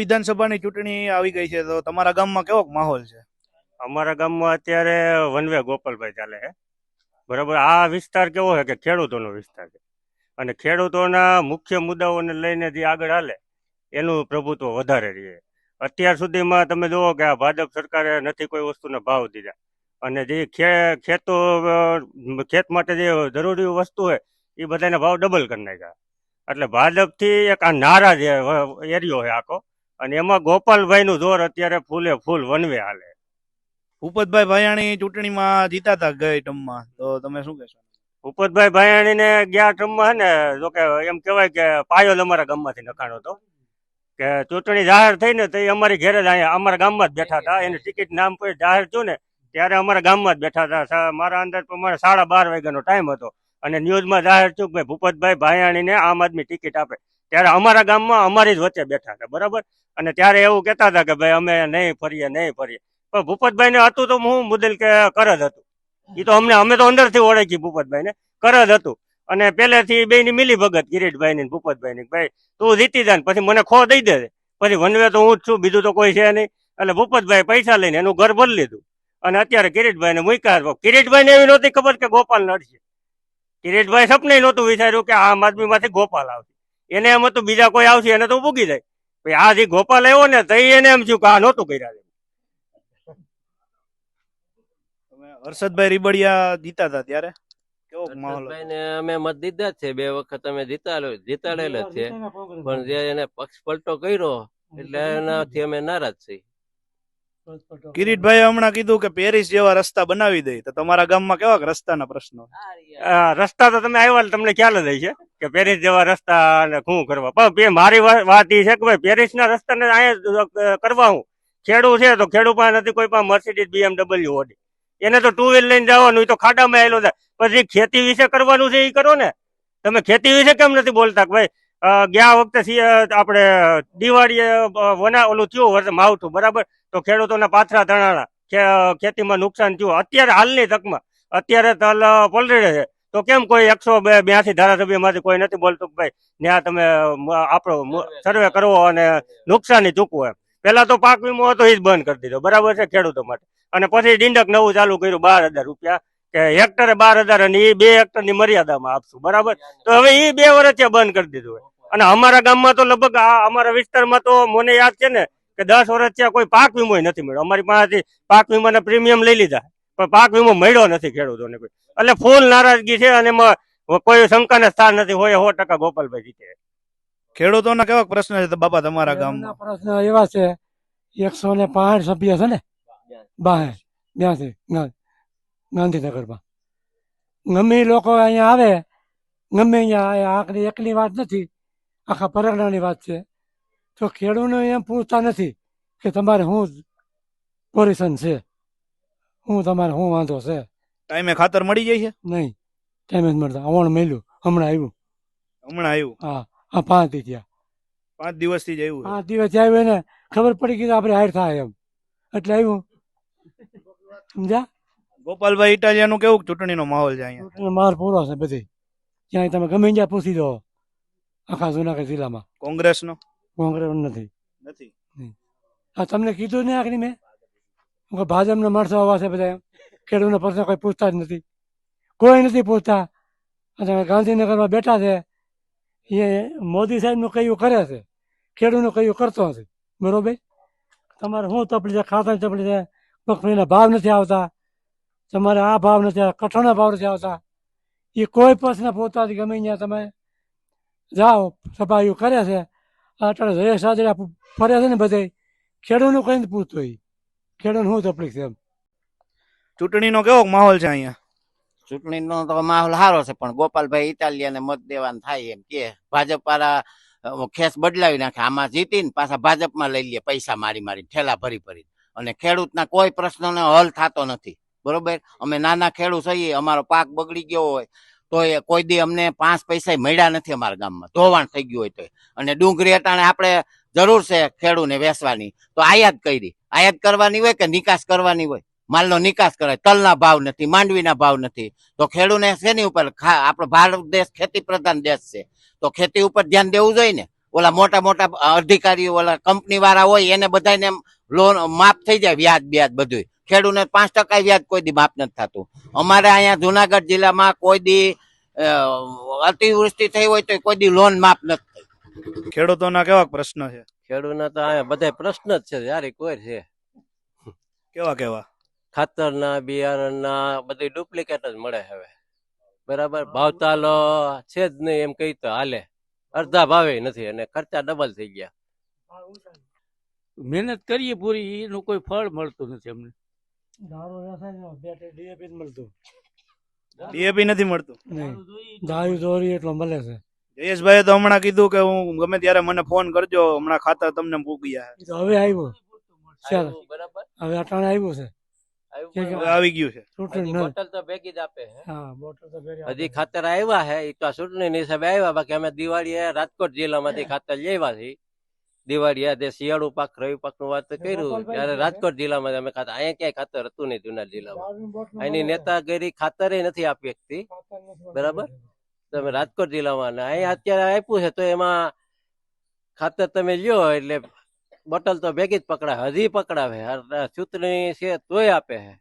વિધાનસભાની ચૂંટણી આવી ગઈ છે, તો તમારા ગામમાં કેવો માહોલ છે? અમારા ગામમાં અત્યારે વનવે ગોપાલભાઈ ચાલે છે. બરાબર, આ વિસ્તાર કેવો છે કે ખેડૂતોનો વિસ્તાર છે. અને ખેડૂતોના મુખ્ય મુદ્દાઓને લઈને જે આગળ હાલે, એનું પ્રભુત્વ વધારે રહે. અત્યાર સુધીમાં તમે જુઓ કે આ ભાજપ સરકારે નથી કોઈ વસ્તુના ભાવ દીધા. અને જે ખેતો ખેત માટે જે જરૂરી વસ્તુ હોય, એ બધાના ભાવ ડબલ કરી નાખ્યા. એટલે ભાજપથી એક આ નારાજ એરિયો છે આખો. અને એમાં ગોપાલભાઈનું જોર અત્યારે ફૂલે ફૂલ વનવે હાલે. ભૂપતભાઈ ભાયાણી ચૂંટણીમાં જીતા હતા ગઈ ટર્મમાં. તો તમે શું કહેશો? ભૂપતભાઈ ભાયાણીને ગયા ટર્મમાં ને જોકે એમ કહેવાય કે પાયોલ અમારા ગામમાંથી નખાણો હતો. કે ચૂંટણી જાહેર થઈ ને તો એ અમારી ઘેરે જ અહીંયા અમારા ગામમાં જ બેઠા હતા એની ટિકિટ નામ પર જાહેર થયું ને ત્યારે અમારા ગામમાં જ બેઠા હતા મારા અંદાજ પ્રમાણે સાડા બાર વાગ્યાનો ટાઈમ હતો. અને ન્યૂઝમાં જાહેર થયું કે ભાઈ ભૂપતભાઈ ભાયાણીને આમ આદમી ટિકિટ આપે. ત્યારે અમારા ગામમાં અમારી જ વચ્ચે બેઠા હતા, બરાબર? અને ત્યારે એવું કહેતા હતા કે ભાઈ અમે નહીં ફરીએ નહીં ફરીએ. પણ ભૂપતભાઈને હતું તો હું મુદ્દલ કે કરજ હતું. એ તો અમને, અમે તો અંદરથી ઓળખી ભૂપતભાઈને. કરજ હતું. અને પહેલેથી બેની મિલી ભગત કિરીટભાઈ ની ભૂપતભાઈ ની ભાઈ, તું જીતી જા પછી મને ખો દઈ દે પછી વનવે તો હું જ છું, બીજું તો કોઈ છે નહીં. એટલે ભૂપતભાઈ પૈસા લઈને એનું ઘર ભરી લીધું. અને અત્યારે કિરીટભાઈ ને મૂક્યા કિરીટભાઈ ને એવી નહોતી ખબર કે ગોપાલ નડશે કિરીટભાઈ સપને નહોતું વિચાર્યું કે આમ આદમી માંથી ગોપાલ આવશે. એને એમ હતું બીજા કોઈ આવશે એને તો ભૂગી જાય. ભાઈ આ જે ગોપાલ આવ્યો ને તો એને એમ થયું કે આ નહોતું કર્યા તમે હર્ષદભાઈ રીબડિયા ત્યારે? માહોલ હતો? હર્ષદભાઈને અમે મત દીધા જ છે. બે વખત અમે જીતાડે જીતાડેલા જ છે. પણ જે એને પક્ષ પલટો કર્યો એટલે એનાથી અમે નારાજ છીએ. કિરીટભાઈએ હમણાં કીધું કે પેરિસ જેવા રસ્તા બનાવી દે. તો તમારા ગામમાં કેવા રસ્તાના પ્રશ્નો? આ રસ્તા તો તમે આવ્યા તમને ખ્યાલ જ હશે. કે પેરિસ જેવા રસ્તા અને શું કરવા. પણ મારી વાત એ છે કે ભાઈ પેરિસના રસ્તાને અહીંયા કરવા હું. ખેડૂ છે તો ખેડૂ પાસે નથી કોઈ પણ મર્સિડીઝ બીએમડબલ્યુ ઓડી. એને તો ટુ વ્હીલ લઈને જવાનું એ તો ખાડામાં આવેલો છે. પછી ખેતી વિશે કરવાનું છે એ કરો ને. તમે ખેતી વિશે કેમ નથી બોલતા ભાઈ ગયા વખતે આપણે દિવાળીએ વના, ઓલું થયું વર્ષે માવઠું, બરાબર? તો ખેડૂતોના પાથરા ધણાણા ખેતીમાં નુકસાન થયું. અત્યારે હાલની તકમાં, અત્યારે તલ પલળે છે. તો કેમ કોઈ એકસો બે બ્યાસી ધારાસભ્યમાંથી કોઈ નથી બોલતું કે ભાઈ ત્યાં તમે આપણો સર્વે કરવો અને નુકસાની ચૂકવો એમ. પેલા તો પાક વીમો હતો એ જ બંધ કરી દીધો. બરાબર છે ખેડૂતો માટે. અને પછી ડિંડક નવું ચાલુ કર્યું બાર હજાર રૂપિયા. કે હેક્ટરે બાર હજાર અને એ બે હેક્ટરની મર્યાદામાં આપશું. બરાબર? તો હવે એ બે વર્ષે બંધ કરી દીધું હોય. અને અમારા ગામમાં તો લગભગ આ અમારા વિસ્તારમાં તો મને યાદ છે ને કે દસ વર્ષ કોઈ પાક વીમો નથી મળ્યો. અમારી પાસેથી પાક વીમાના પ્રીમિયમ લઈ લીધા. પણ પાક વીમો મળ્યો નથી ખેડૂતોને કોઈ. એટલે ફૂલ નારાજગી છે અને એમાં કોઈ શંકાને સ્થાન નથી. હોય સો ટકા ગોપાલભાઈ જીતે. ખેડૂતોના કેવા પ્રશ્ન છે? તો બાપા તમારા ગામના પ્રશ્ન એવા છે. એકસો ને પાંચ સભ્ય છે ને? બાહે બ્યાસી ગાંધીનગરમાં ગમે લોકો અહીંયા આવે ગમે અહીંયા આખરી એકલી વાત નથી. આખા પરગણાની વાત છે. તો ખેડૂતને એમ પૂછતા નથી કે તમારે શું પોઝિશન છે? શું તમારે શું વાંધો છે? ટાઈમે ખાતર મળી જાય છે? નહીં ટાઈમે જ મળતા. અવણ મળ્યું હમણાં આવ્યું. હમણાં આવ્યું? હા આ પાંચથી થયા. પાંચ દિવસથી જ આવ્યું. પાંચ દિવસ આવ્યું ને ખબર પડી ગઈ આપણે હાર થાય એમ. એટલે આવ્યું. સમજ્યા? ગોપાલભાઈ ઇટાલિયાનું કેવું ચૂંટણીનો માહોલ છે અહીંયા? માર પૂરો છે બધી. ત્યાં તમે ગમે ત્યાં પૂછી દો. આખા જુનાગઢ જિલ્લામાં. કોંગ્રેસનો? કોંગ્રેસ નથી. નથી. આ તમને કીધું ને આખરી મેં? હું ભાજપના માણસો આવા છે બધા એમ. ખેડૂતના પ્રશ્ન કોઈ પૂછતા જ નથી કોઈ નથી પૂછતા અને ગાંધીનગરમાં બેઠા છે એ મોદી સાહેબનું કયું કરે છે ખેડૂતનું કયું કરતો નથી બરોબર તમારે શું તકલીફ છે ખાતાની તકલીફ છે મગફળીના ભાવ નથી આવતા તમારે આ ભાવ નથી આવતા કઠોળના ભાવ નથી આવતા એ કોઈ પ્રશ્ન પૂછતા નથી ગમે ત્યાં તમે જાઓ સફાઈઓ કરે છે અત્યારે જયેશ સાજરા ફરે છે ને બધે ખેડૂતનું કઈ નથી પૂછતો એ ખેડૂત શું તકલીફ છે એમ ચૂંટણીનો કેવો માહોલ છે અહીંયા? ચૂંટણીનો તો માહોલ સારો છે પણ ગોપાલભાઈ ઇટાલિયાને મત દેવાનું થાય એમ કે ભાજપ વાળા ખેસ બદલાવી નાખે. આમાં જીતીને પાછા ભાજપમાં લઈ લે પૈસા મારી મારી ઠેલા ભરી ભરી અને ખેડૂતના કોઈ પ્રશ્નનો હલ થતો નથી. બરોબર? અમે નાના ખેડૂત છીએ અમારો પાક બગડી ગયો હોય તો એ કોઈ દી અમને પાંચ પૈસા મળ્યા નથી અમારા ગામમાં. ધોવાણ થઈ ગયું હોય તો અને ડુંગળી અટાણે આપણે જરૂર છે ખેડૂને વેચવાની. તો આયાત કરી. આયાત કરવાની હોય કે નિકાસ કરવાની હોય? માલનો નિકાસ કરાય. તલના ભાવ નથી, માંડવીના ભાવ નથી. તો ખેડૂને શેની ઉપર આપણો ભારત દેશ ખેતી પ્રધાન દેશ છે. તો ખેતી ઉપર ધ્યાન દેવું જોઈએ ને? ઓલા મોટા મોટા અધિકારીઓ, ઓલા કંપની વાળા હોય એને બધાને લોન માફ થઈ જાય વ્યાજ બ્યાજ બધું ખેડૂતને પાંચ ટકા વ્યાજ કોઈ દી માફ નથી થતું. અમારે અહીંયા જુનાગઢ જિલ્લામાં કોઈ દી અતિવૃષ્ટિ થઈ હોય તો કોઈ દી લોન માફ નથી થઈ. ખેડૂતોના કેવા પ્રશ્ન છે? ખેડૂતના તો અહીંયા બધા પ્રશ્ન જ છે યાર કોઈ છે. કેવા કેવા? ખાતરના બિયારણના બધી ડુપ્લિકેટ જ મળે હવે. બરાબર? ભાવતાલો છે જ નહીં એમ કહી તો હાલે. અડધા ભાવે નથી અને ખર્ચા ડબલ થઈ ગયા. મહેનત કરીએ પૂરી એનું કોઈ ફળ મળતું નથી અમને. દારૂ ડીએપી મળતું. ડીએપી નથી મળતું. દારૂ દોરી એટલો મળે છે. જયેશભાઈએ તો હમણાં કીધું કે હું ગમે ત્યારે મને ફોન કરજો હમણાં ખાતર તમને મૂકી હવે આવ્યું. ચાલો. બરાબર? હવે અટાણે આવ્યું છે. આવી ગયું છે. બોટલ તો ભેગી જ આપે હા. બોટલ તો હજી ખાતર આવ્યા હે તો આ ચૂંટણી હિસાબે આવ્યા બાકી અમે દિવાળી રાજકોટ જિલ્લામાંથી ખાતર લેવા છીએ. દિવાળી આ શિયાળુ પાક રવિ પાકનું વાત કર્યું. ત્યારે રાજકોટ જિલ્લામાં અમે ખાતા અહીંયા ક્યાંય ખાતર હતું નહીં જુના જિલ્લામાં. એની નેતાગીરી ખાતરે નથી આપી શકતી. બરાબર? તમે રાજકોટ જિલ્લામાં અહીંયા અત્યારે આપ્યું છે તો એમાં ખાતર તમે લ્યો એટલે બોટલ તો ભેગી જ પકડાવે હજી પકડાવે. આ ચૂંટણી છે તોય આપે છે.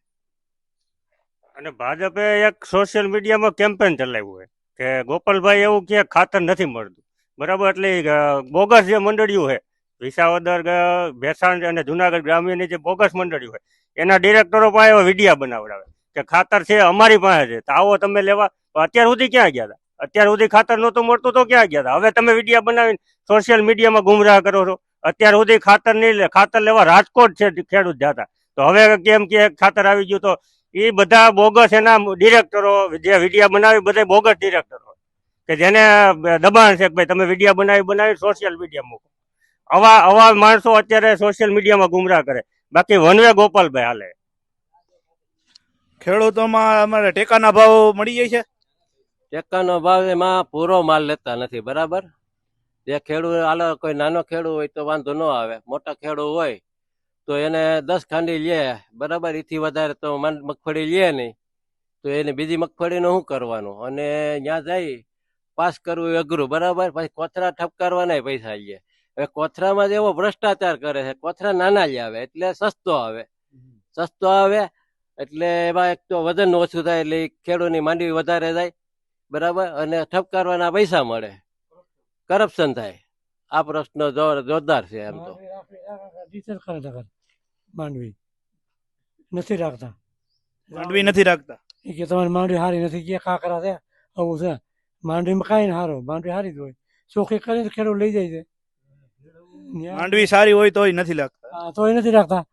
અને ભાજપે એક સોશિયલ મીડિયામાં કેમ્પેન ચલાવ્યું છે કે ગોપાલભાઈ એવું કે ખાતર નથી મળતું. બરાબર? એટલે બોગસ જે મંડળીયું છે વિસાવદર ભેસાણ અને જુનાગઢ ગ્રામ્યની જે બોગસ મંડળી હોય, એના ડિરેક્ટરો પાસે વિડીયા બનાવડાવે કે ખાતર છે અમારી પાસે છે. તો આવો તમે લેવા. અત્યાર સુધી ક્યાં ગયા હતા? અત્યાર સુધી ખાતર નહોતું મળતું તો ક્યાં ગયા હતા? હવે તમે વિડીયા બનાવીને સોશિયલ મીડિયામાં ગુમરાહ કરો છો. અત્યાર સુધી ખાતર નહીં ખાતર લેવા રાજકોટ છે ખેડૂત જતા. તો હવે કેમ કે ખાતર આવી ગયું તો એ બધા બોગસ એના ડિરેક્ટરો જે વિડીયા બનાવી બધા બોગસ ડિરેક્ટરો કે જેને દબાણ છે કે ભાઈ તમે વિડીયા બનાવી બનાવી સોશિયલ મીડિયા મૂકો. આવા આવા માણસો અત્યારે સોશિયલ મીડિયામાં ગુમરાહ કરે. બાકી વનવે ગોપાલભાઈ હાલે. ખેડૂતોમાં અમારે ટેકાના ભાવ મળી જાય છે? ટેકાનો ભાવ એમાં પૂરો માલ લેતા નથી બરાબર? જે ખેડૂત હાલો કોઈ નાનો ખેડૂત હોય તો વાંધો ન આવે. મોટા ખેડૂત હોય તો એને દસ ખાંડી લે બરાબર? એથી વધારે તો મગફળી લે નહીં. તો એને બીજી મગફળીનું શું કરવાનું? અને ત્યાં જઈ પાસ કરવું એ અઘરું બરાબર? પછી કોથરા ઠપકારવાના પૈસા લે. હવે કોથરામાં જ એવો ભ્રષ્ટાચાર કરે છે. કોથરા નાના જ આવે એટલે સસ્તો આવે. સસ્તો આવે એટલે એમાં એક તો વજન ઓછું થાય એટલે ખેડૂતની માંડવી વધારે જાય બરાબર? અને ઠપકારવાના પૈસા મળે. કરપ્શન થાય. આ પ્રશ્ન જોર- જોરદાર છે એમ તો. માંડવી. નથી રાખતા. માંડવી નથી રાખતા. એ કે તમારી માંડવી સારી નથી કે કાકરા છે? આવું છે. માંડવીમાં કાંઈ ને સારું માંડવી સારી જ હોય. ચોખ્ખી કરીને ખેડૂત લઈ જાય છે. માંડવી સારી હોય તોય નથી લાગતા. તોય નથી રાખતા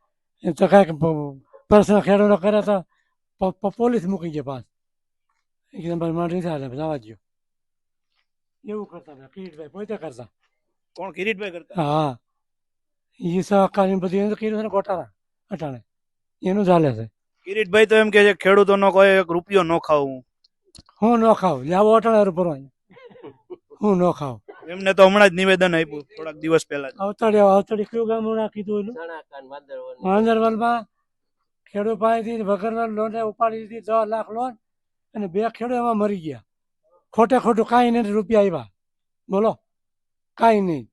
એમ તો કાંઈક પર્સનલ ખેડૂતો કરે તો પોલીસ મૂકી જાય પાસ એકદમ તમારી માંડવી સારી જવા દો એવું કરતા હતા કિરીટભાઈ પોતે કરતા. કોણ કિરીટભાઈ કરતા? હા. એ સહકારી બધી ને ગોટાળા અટાણે. એનું ચાલે છે. કિરીટભાઈ તો એમ કે છે ખેડૂતોનો કોઈ એક રૂપિયો ન ખાવું હું. ન ખાવ લાવો અટાણે ભરવા હું ન ખાવ એમને તો હમણાં જ નિવેદન આપ્યું થોડાક દિવસ પહેલા જ. અવતડે અવતડે કયું ગામ હમણાં કીધું એનું? વાંદરવલમાં ખેડૂત પાસેથી વગરના લોન ઉપાડી દીધી દસ લાખ લોન અને બે ખેડૂત એમાં મરી ગયા. ખોટે ખોટું કાંઈ નહીં રૂપિયા આવ્યા બોલો કાંઈ નહીં.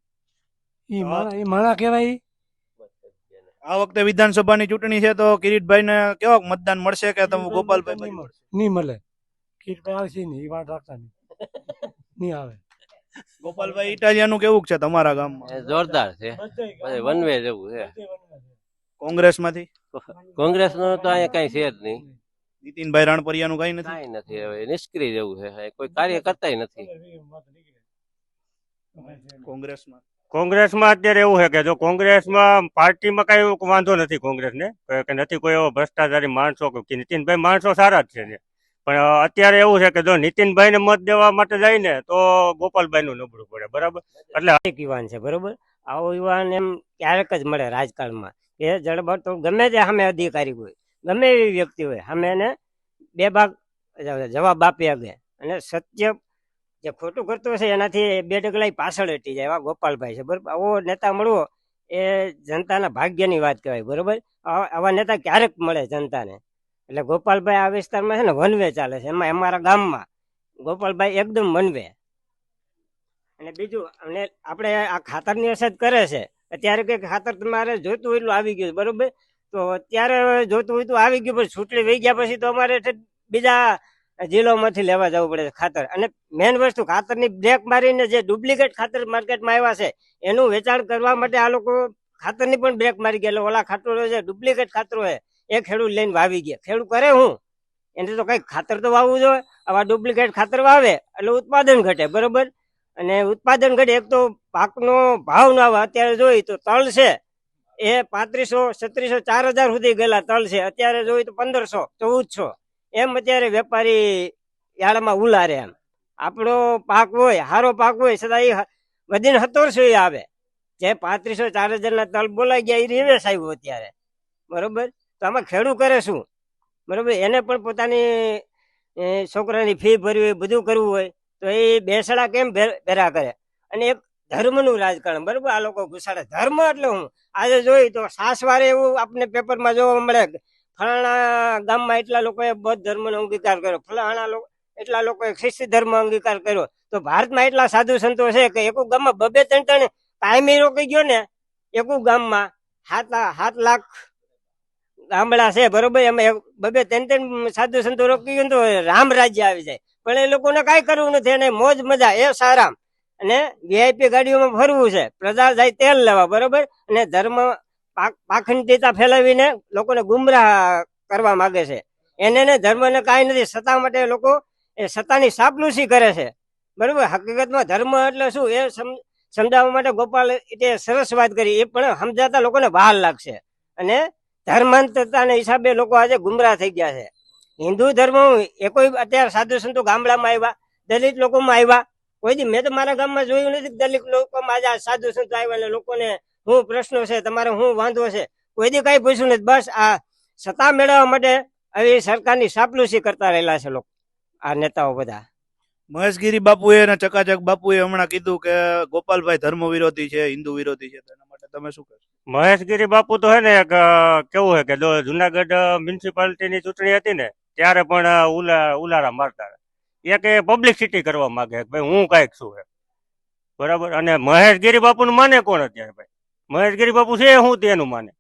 એ માણા એ માણા કહેવાય આ વખતે વિધાનસભાની ચૂંટણી છે તો કિરીટભાઈને કેવા મતદાન મળશે કે તમે ગોપાલભાઈ? નહીં મળે. કિરીટભાઈ આવશે નહીં એ વાત રાખતા નહીં. નહીં આવે. ગોપાલભાઈ ઇટાલિયાનું કેવું છે તમારા ગામમાં? જોરદાર છે. વન વે જેવું છે. કોંગ્રેસમાંથી? કોંગ્રેસનું તો અહીંયા કઈ છે જ નહીં. નીતિનભાઈ રાણપરિયાનું કઈ નથી? કઈ નથી હવે નિષ્ક્રિય જેવું છે. કોઈ કાર્ય કરતા નથી. કોંગ્રેસમાં? કોંગ્રેસમાં અત્યારે એવું છે કે જો કોંગ્રેસમાં પાર્ટીમાં કઈ વાંધો નથી કોંગ્રેસને ને કે નથી કોઈ એવો ભ્રષ્ટાચારી માણસો કે નીતિનભાઈ માણસો સારા જ છે ને. પણ અત્યારે એવું છે કે જો નીતિનભાઈને મત દેવા માટે જાય ને તો ગોપાલભાઈનું નબળું પડે, બરાબર? એટલે એક યુવાન છે, બરોબર? આવો યુવાન એમ ક્યારેક જ મળે રાજકારણમાં એ જડબડ તો ગમે તે સામે અધિકારી હોય, ગમે એવી વ્યક્તિ હોય, સામે એને બે ભાગ જવાબ આપી શકે. અને સત્ય જે ખોટું કરતું હશે, એનાથી બે ડગલા પાછળ હટી જાય, એવા ગોપાલભાઈ છે, બરાબર? આવો નેતા મળવો, એ જનતાના ભાગ્યની વાત કહેવાય, બરોબર? આવા નેતા ક્યારેક મળે જનતાને. એટલે ગોપાલભાઈ આ વિસ્તારમાં છે ને વનવે ચાલે છે. એમાં, અમારા ગામમાં. ગોપાલભાઈ એકદમ વનવે. અને બીજું, અને આપણે આ ખાતરની અસર કરે છે. અત્યારે કે ખાતર તમારે જોઈતું એટલું આવી ગયું બરોબર? તો અત્યારે જોઈતું હોય તો આવી ગયું, પણ છૂટલી વહી ગયા પછી તો અમારે બીજા જિલ્લામાંથી લેવા જવું પડે છે ખાતર. અને મેન વસ્તુ, ખાતરની બ્રેક મારીને જે ડુપ્લિકેટ ખાતર માર્કેટમાં આવ્યા છે, એનું વેચાણ કરવા માટે આ લોકો ખાતરની પણ બ્રેક મારી ગયા. ઓલા ખાતરો છે ડુપ્લિકેટ ખાતરો છે એ ખેડૂત લઈને વાવી ગયા. ખેડૂત કરે હું? એને તો કઈ ખાતર તો વાવવું જોઈએ. આવા ડુપ્લિકેટ ખાતર વાવે, એટલે ઉત્પાદન ઘટે, બરોબર? અને ઉત્પાદન ઘટે, એક તો પાકનો ભાવ ના આવે, અત્યારે જોઈ તો તલ છે, એ પાંત્રીસો, છત્રીસો, ચાર હજાર સુધી ગયેલા તલ છે. અત્યારે જોઈ તો પંદરસો, ચૌદસો. એમ અત્યારે વેપારી યાળામાં ઉલારે એમ. આપણો પાક હોય સારો પાક હોય, છતાં એ વધીને સત્તરસો એ આવે. જે પાંત્રીસો, ચાર હજારના તલ બોલાઈ ગયા એ રિવેસ આવ્યું અત્યારે. બરોબર? તો આમાં ખેડૂત કરે શું? બરોબર? એને પણ પોતાની છોકરાની ફી ભરવી બધું કરવું હોય, તો એ બેસડા કેમ ભેરા કરે? અને એક ધર્મનું રાજકારણ, બરોબર? આ લોકો ઘુસાડે. ધર્મ એટલે હું? આજે જોઈ તો સાસવારે એવું આપણે પેપરમાં જોવા મળે ફલાણા ગામમાં એટલા લોકોએ બૌદ્ધ ધર્મનો અંગીકાર કર્યો. ફલાણા લોકો એટલા લોકોએ ખ્રિસ્તી ધર્મ અંગીકાર કર્યો. તો ભારતમાં એટલા સાધુ સંતો છે કે એક ગામમાં બબે ત્રણ ત્રણ કાયમી રોકી ગયો ને એક ગામમાં સાત સાત લાખ ગામડા છે, બરોબર? એમાં બબે ત્રણ ત્રણ સાધુ સંતો રોકી તો રામ રાજ્ય આવી જાય. પણ એ લોકોને કાંઈ કરવું નથી અને મોજ મજા, એ સારામ. અને વીઆઈપી ગાડીઓમાં ફરવું છે. પ્રજા જાય તેલ લેવા, બરોબર? અને ધર્મ પાખંડિતા ફેલાવીને લોકોને ગુમરાહ કરવા માંગે છે. એને ને ધર્મને કાંઈ નથી, સત્તા માટે લોકો એ સત્તાની સાપલુસી કરે છે. બરોબર? હકીકતમાં ધર્મ એટલે શું? એ સમ- સમજાવવા માટે ગોપાલ એટલે સરસ વાત કરી. એ પણ સમજાતા લોકોને બહાર લાગશે. અને ધર્માંતરતાના હિસાબે લોકો આજે ગુમરાહ થઈ ગયા છે. હિન્દુ ધર્મ એ કોઈ અત્યારે સાધુ સંતો ગામડામાં આવ્યા, દલિત લોકોમાં આવ્યા. કોઈ મેં તો મારા ગામમાં જોયું નથી દલિત લોકોમાં આજે સાધુ સંતો આવ્યા એટલે લોકોને શું પ્રશ્નો છે, તમારે શું વાંધો છે? કોઈ દી કઈ પૂછ્યું નથી. બસ આ સત્તા મેળવવા માટે આવી સરકારની સાપલુસી કરતા રહેલા છે લોકો, આ નેતાઓ બધા. મહેશગીરી બાપુએ અને ચકાચક બાપુએ હમણાં કીધું કે ગોપાલભાઈ ધર્મ વિરોધી છે, હિન્દુ વિરોધી છે. તમે શું કહેશો? મહેશગીરી બાપુ તો હે ને કેવું હે કે જુનાગઢ જુનાગઢ મ્યુનિસિપાલિટીની ચૂંટણી હતી ને, ત્યારે પણ ઉલા ઉલારા મારતા એક એ પબ્લિસિટી કરવા માંગે ભાઈ હું કાંઈક છું બરાબર? અને મહેશગીરી બાપુનું માને કોણ અત્યારે ભાઈ? મહેશગીરી બાપુ છે, હું તેનું માને.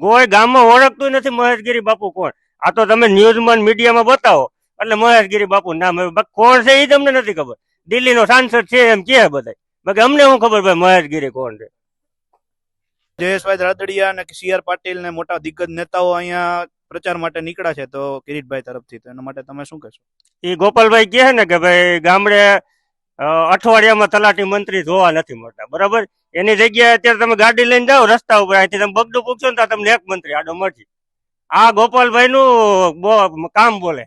કોઈ ગામમાં ઓળખતું નથી મહેશગીરી બાપુ કોણ? આ તો તમે ન્યૂઝમાં મીડિયામાં બતાવો. એટલે મહેશગીરી બાપુ નામ. કોણ છે એ તમને નથી ખબર. દિલ્હીનો સાંસદ છે એમ કે બધા બાકી અમને શું ખબર ભાઈ મહેશગીરી કોણ છે? જયેશભાઈ રાદડિયા અને સીઆર પાટીલ ને મોટા દિગ્ગજ નેતાઓ અહીંયા પ્રચાર માટે નીકળ્યા છે તો કિરીટભાઈ તરફથી. તો એના માટે તમે શું કહેશો? એ ગોપાલભાઈ કહે ને કે ભાઈ ગામડે અઠવાડિયામાં તલાટી મંત્રી જોવા નથી મળતા. બરાબર? એની જગ્યાએ અત્યારે તમે ગાડી લઈને જાઓ રસ્તા ઉપર, અહીંથી તમે બગડું પૂછો ને તમને એક મંત્રી આડો મળશે. આ ગોપાલભાઈ નું કામ બોલે.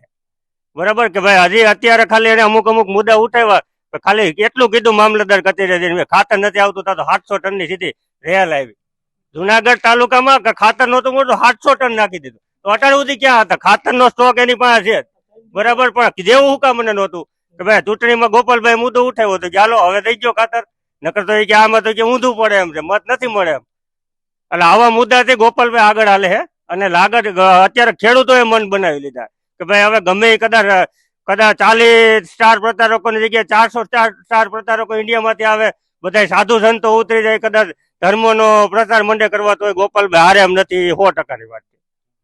બરાબર? કે ભાઈ હજી અત્યારે ખાલી એને અમુક અમુક મુદ્દા ઉઠાવ્યા. ખાલી એટલું કીધું મામલતદાર કચેરી ખાતર નથી આવતું તો સાતસો ટનની સીધી રેલ આવી. જુનાગઢ તાલુકામાં ખાતર નહોતું મળતું સાતસો ટન નાખી દીધું. તો અત્યાર સુધી ક્યાં હતા? ખાતરનો સ્ટોક એની પાસે છે બરાબર? પણ જેવું હું કામ મને નહોતું કે ભાઈ ચૂંટણીમાં ગોપાલભાઈ મુદ્દો ઉઠાવ્યો હતો ચાલો હવે થઈ ગયો ખાતર. નકર તો કે આમાં તો કે ઊંધું પડે એમ છે. મત નથી મળે એમ. એટલે આવા મુદ્દાથી ગોપાલભાઈ આગળ હાલે છે અને લાગત અત્યારે ખેડૂતોએ મન બનાવી લીધા કે ભાઈ હવે ગમે કદાચ કદાચ ચાલીસ સ્ટાર પ્રચારકોની જગ્યાએ ચારસો સ્ટાર સ્ટાર પ્રચારકો ઇન્ડિયામાંથી આવે બધા સાધુ સંતો ઉતરી જાય, કદાચ ધર્મનો પ્રચાર મંડે કરવા તો ગોપાલભાઈ હારે એમ નથી સો ટકાની વાત.